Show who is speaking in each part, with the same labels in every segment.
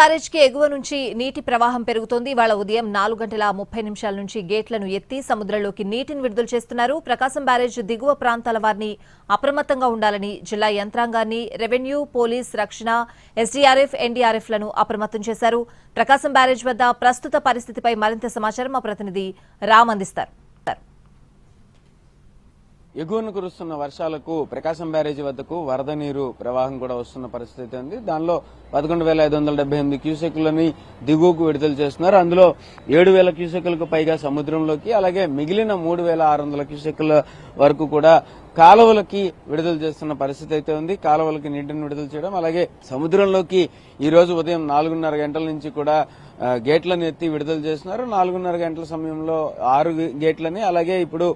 Speaker 1: బ్యారేజ్కి ఎగువ నుంచి నీటి ప్రవాహం పెరుగుతోంది. ఇవాళ ఉదయం నాలుగు గంటల ముప్పై నిమిషాల నుంచి గేట్లను ఎత్తి సముద్రంలోకి నీటిని విడుదల చేస్తున్నారు. ప్రకాశం బ్యారేజ్ దిగువ ప్రాంతాల వారిని అప్రమత్తంగా ఉండాలని జిల్లా యంత్రాంగాన్ని రెవెన్యూ పోలీస్ రక్షణ ఎస్డీఆర్ఎఫ్ ఎన్డీఆర్ఎఫ్లను అప్రమత్తం చేశారు. ప్రకాశం బ్యారేజ్ వద్ద ప్రస్తుత పరిస్థితిపై మరింత సమాచారం మా ప్రతినిధి రామ్ అందిస్తారు.
Speaker 2: ఎగువన కురుస్తున్న వర్షాలకు ప్రకాశం బ్యారేజీ వద్దకు వరద నీరు ప్రవాహం కూడా వస్తున్న పరిస్థితి ఉంది. దానిలో పదకొండు వేల ఐదు వందల డెబ్బై ఎనిమిది క్యూసెక్లని దిగువకు విడుదల చేస్తున్నారు. అందులో ఏడు వేల క్యూసెక్లకు పైగా సముద్రంలోకి అలాగే మిగిలిన మూడు వేల ఆరు వందల క్యూసెక్ల వరకు కూడా కాలువలకి విడుదల చేస్తున్న పరిస్థితి అయితే ఉంది. కాలువలకి నీటిని విడుదల చేయడం అలాగే సముద్రంలోకి ఈ రోజు ఉదయం నాలుగున్నర గంటల నుంచి కూడా గేట్లను ఎత్తి విడుదల చేస్తున్నారు. నాలుగున్నర గంటల సమయంలో ఆరు గేట్లని అలాగే ఇప్పుడు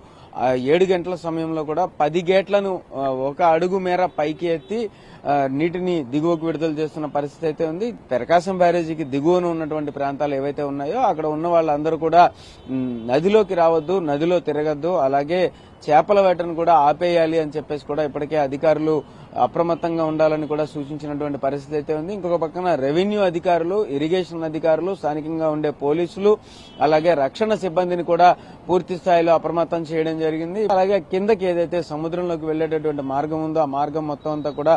Speaker 2: ఏడు గంటల సమయంలో కూడా పది గేట్లను ఒక అడుగు మేర పైకి ఎత్తి నీటిని దిగువకు విడుదల చేస్తున్న పరిస్థితి అయితే ఉంది. ప్రకాశం బ్యారేజీకి దిగువన ఉన్నటువంటి ప్రాంతాలు ఏవైతే ఉన్నాయో అక్కడ ఉన్న వాళ్ళందరూ కూడా నదిలోకి రావద్దు నదిలో తిరగద్దు. అలాగే చేపల వేటను కూడా ఆపేయాలి అని చెప్పేసి కూడా ఇప్పటికే అధికారులు అప్రమత్తంగా ఉండాలని కూడా సూచించినటువంటి పరిస్థితి అయితే ఉంది. ఇంకొక పక్కన రెవెన్యూ అధికారులు ఇరిగేషన్ అధికారులు స్థానికంగా ఉండే పోలీసులు అలాగే రక్షణ సిబ్బందిని కూడా పూర్తి స్థాయిలో అప్రమత్తం చేయడం జరిగింది. అలాగే కిందకి ఏదైతే సముద్రంలోకి వెళ్ళేటటువంటి మార్గం ఉందో ఆ మార్గం మొత్తం అంతా కూడా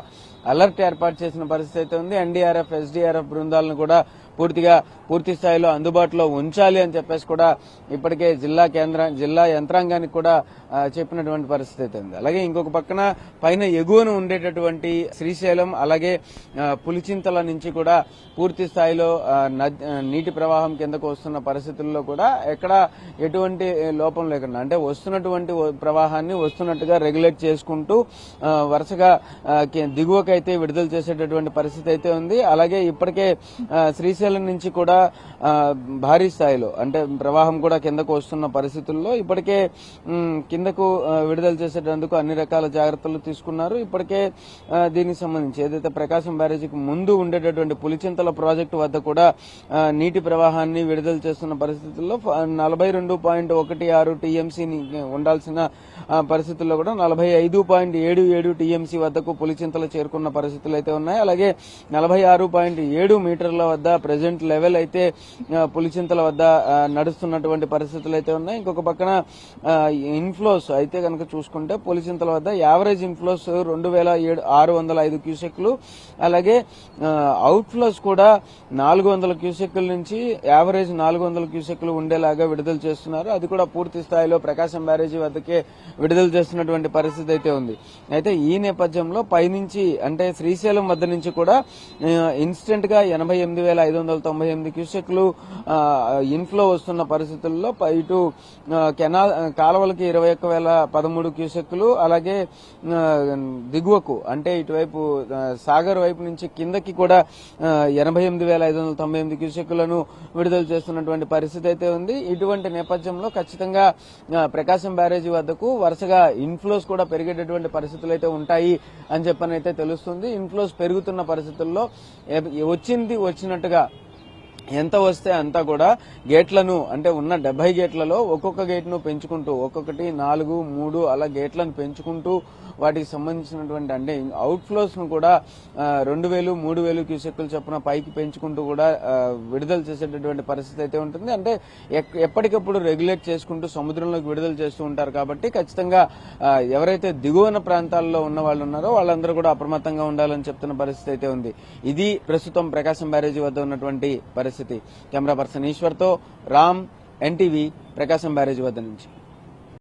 Speaker 2: అలర్ట్ ఏర్పాటు చేసిన పరిస్థితి అయితే ఉంది. ఎన్డీఆర్ఎఫ్ ఎస్డీఆర్ఎఫ్ బృందాలను కూడా పూర్తిగా పూర్తి స్థాయిలో అందుబాటులో ఉంచాలి అని చెప్పేసి కూడా ఇప్పటికే జిల్లా కేంద్ర జిల్లా యంత్రాంగానికి కూడా చెప్పినటువంటి పరిస్థితి అయితే ఉంది. అలాగే ఇంకొక పక్కన పైన ఎగువన ఉండేటటువంటి శ్రీశైలం అలాగే పులిచింతల నుంచి కూడా పూర్తి స్థాయిలో నీటి ప్రవాహం కిందకు వస్తున్న పరిస్థితుల్లో కూడా ఎక్కడ ఎటువంటి లోపం లేకుండా అంటే వస్తున్నటువంటి ప్రవాహాన్ని వస్తున్నట్టుగా రెగ్యులేట్ చేసుకుంటూ వరుసగా దిగువకైతే విడుదల చేసేటటువంటి పరిస్థితి అయితే ఉంది. అలాగే ఇప్పటికే శ్రీశైలం శ్రీశైలం నుంచి కూడా భారీ స్థాయిలో అంటే ప్రవాహం కూడా కిందకు వస్తున్న పరిస్థితుల్లో ఇప్పటికే కిందకు విడుదల చేసేటందుకు అన్ని రకాల జాగ్రత్తలు తీసుకున్నారు. ఇప్పటికే దీనికి సంబంధించి ఏదైతే ప్రకాశం బ్యారేజీకి ముందు ఉండేటటువంటి పులిచింతల ప్రాజెక్టు వద్ద కూడా నీటి ప్రవాహాన్ని విడుదల చేస్తున్న పరిస్థితుల్లో నలభై రెండు పాయింట్ ఒకటి ఆరు టీఎంసీ ఉండాల్సిన పరిస్థితుల్లో కూడా నలభై ఐదు పాయింట్ ఏడు ఏడు టీఎంసీ వద్దకు పులిచింతలు చేరుకున్న పరిస్థితులు అయితే ఉన్నాయి. అలాగే నలభై ఆరు పాయింట్ ఏడు మీటర్ల వద్ద ప్రజెంట్ లెవెల్ అయితే పులిచింతల వద్ద నడుస్తున్నటువంటి పరిస్థితులు అయితే ఉన్నాయి. ఇంకొక పక్కన ఇన్ఫ్లోస్ అయితే కనుక చూసుకుంటే పులిచింతల వద్ద యావరేజ్ ఇన్ఫ్లోస్ రెండు వేల ఏడు ఆరు వందల ఐదు క్యూసెక్లు. అలాగే అవుట్ఫ్లోస్ కూడా నాలుగు వందల క్యూసెక్ల నుంచి యావరేజ్ నాలుగు వందల క్యూసెక్లు ఉండేలాగా విడుదల చేస్తున్నారు. అది కూడా పూర్తి స్థాయిలో ప్రకాశం బ్యారేజీ వద్దకే విడుదల చేస్తున్నటువంటి పరిస్థితి అయితే ఉంది. అయితే ఈ నేపథ్యంలో పైనుంచి అంటే శ్రీశైలం వద్ద నుంచి కూడా ఇన్స్టెంట్గా ఎనభై ఎనిమిది వేల ఐదు వందల తొంభై ఎనిమిది క్యూసెక్లు ఇన్ఫ్లో వస్తున్న పరిస్థితుల్లో ఇటు కెనా కెనాల్ కాలువలకి ఇరవై ఒక్క వేల పదమూడు క్యూసెక్లు అలాగే దిగువకు అంటే ఇటువైపు సాగర్ వైపు నుంచి కిందకి కూడా ఎనభై ఎనిమిది వేల ఐదు వందల తొంభై ఎనిమిది క్యూసెక్లను విడుదల చేస్తున్నటువంటి పరిస్థితి అయితే ఉంది. ఇటువంటి నేపథ్యంలో ఖచ్చితంగా ప్రకాశం బ్యారేజీ వద్దకు వరుసగా ఇన్ఫ్లోస్ కూడా పెరిగేటటువంటి పరిస్థితులు అయితే ఉంటాయి అని చెప్పని అయితే తెలుస్తుంది. ఇన్ఫ్లోస్ పెరుగుతున్న పరిస్థితుల్లో వచ్చింది వచ్చినట్టుగా ఎంత వస్తే అంతా కూడా గేట్లను అంటే ఉన్న డెబ్బై గేట్లలో ఒక్కొక్క గేట్ను పెంచుకుంటూ ఒక్కొక్కటి నాలుగు మూడు అలా గేట్లను పెంచుకుంటూ వాటికి సంబంధించినటువంటి అంటే అవుట్ ఫ్లోస్ను కూడా రెండు వేలు మూడు వేలు క్యూసెక్కులు చొప్పున పైకి పెంచుకుంటూ కూడా విడుదల చేసేటటువంటి పరిస్థితి అయితే ఉంటుంది. అంటే ఎక్- ఎప్పటికప్పుడు రెగ్యులేట్ చేసుకుంటూ సముద్రంలోకి విడుదల చేస్తూ ఉంటారు కాబట్టి ఖచ్చితంగా ఎవరైతే దిగువన ప్రాంతాల్లో ఉన్న వాళ్ళు ఉన్నారో వాళ్ళందరూ కూడా అప్రమత్తంగా ఉండాలని చెప్తున్న పరిస్థితి అయితే ఉంది. ఇది ప్రస్తుతం ప్రకాశం బ్యారేజీ వద్ద ఉన్నటువంటి పరిస్థితి. పరిస్థితి. కెమెరా పర్సన్ ఈశ్వర్తో రామ్ ఎన్టీవీ ప్రకాశం బ్యారేజ్ వద్ద నుంచి.